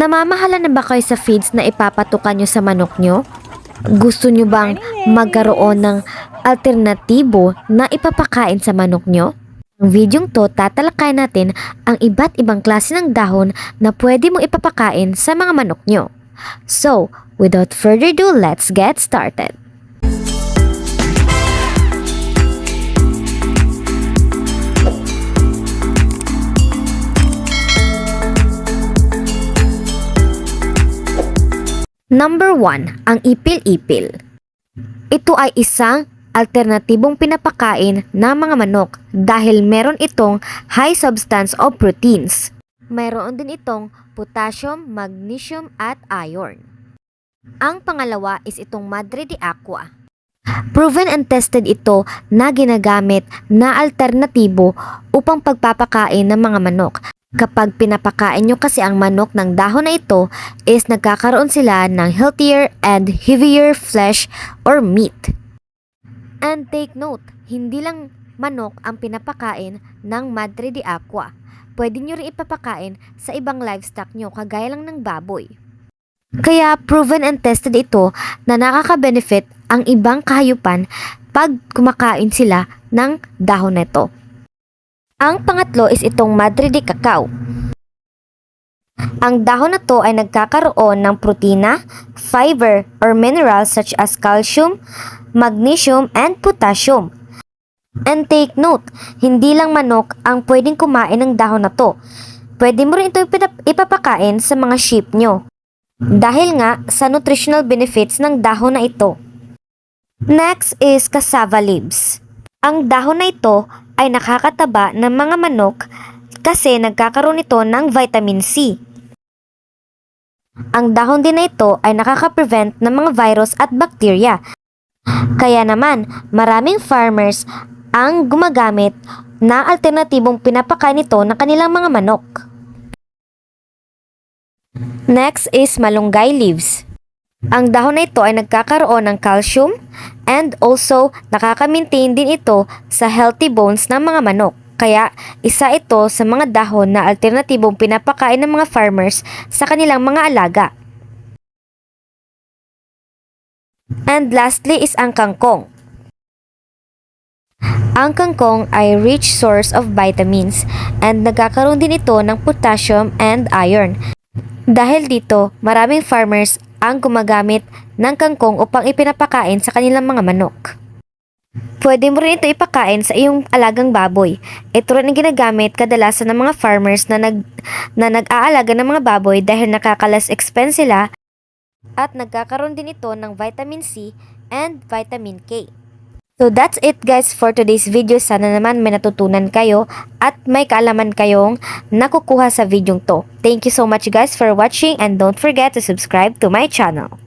Namamahala na ba kayo sa feeds na ipapatukan nyo sa manok nyo? Gusto nyo bang magkaroon ng alternatibo na ipapakain sa manok nyo? Ang videong to, tatalakay natin ang iba't ibang klase ng dahon na pwede mo ipapakain sa mga manok nyo. So, without further ado, let's get started. Number 1, ang ipil-ipil. Ito ay isang alternatibong pinapakain ng mga manok dahil meron itong high substance of proteins. Mayroon din itong potassium, magnesium at iron. Ang pangalawa is itong Madre de Aqua. Proven and tested ito na ginagamit na alternatibo upang pagpapakain ng mga manok. Kapag pinapakain nyo kasi ang manok ng dahon na ito is nagkakaroon sila ng healthier and heavier flesh or meat. And take note, hindi lang manok ang pinapakain ng Madre de Aqua. Pwede nyo rin ipapakain sa ibang livestock nyo kagaya lang ng baboy. Kaya proven and tested ito na nakaka-benefit ang ibang kahayupan pag kumakain sila ng dahon nito. Ang pangatlo is itong Madre de Cacao. Ang dahon na to ay nagkakaroon ng protina, fiber, or minerals such as calcium, magnesium, and potassium. And take note, hindi lang manok ang pwedeng kumain ng dahon na to. Pwede mo rin ito ipapakain sa mga sheep nyo. Dahil nga sa nutritional benefits ng dahon na ito. Next is cassava leaves. Ang dahon na ito ay nakakataba ng mga manok kasi nagkakaroon ito ng vitamin C. Ang dahon din na ito ay nakaka-prevent ng mga virus at bakterya. Kaya naman, maraming farmers ang gumagamit na alternatibong pinapakain nito ng kanilang mga manok. Next is malunggay leaves. Ang dahon na ito ay nagkakaroon ng calcium and also nakaka-maintain din ito sa healthy bones ng mga manok. Kaya isa ito sa mga dahon na alternatibong pinapakain ng mga farmers sa kanilang mga alaga. And lastly is ang kangkong. Ang kangkong ay rich source of vitamins and nagkakaroon din ito ng potassium and iron. Dahil dito, maraming farmers ang gumagamit ng kangkong upang ipinapakain sa kanilang mga manok. Pwede mo rin ito ipakain sa iyong alagang baboy. Ito rin ang ginagamit kadalasan ng mga farmers na, nag, na nag-aalaga ng mga baboy dahil nakakalas expense sila at nagkakaroon din ito ng vitamin C and vitamin K. So that's it guys for today's video. Sana naman may natutunan kayo at may kaalaman kayong nakukuha sa video to. Thank you so much guys for watching and don't forget to subscribe to my channel.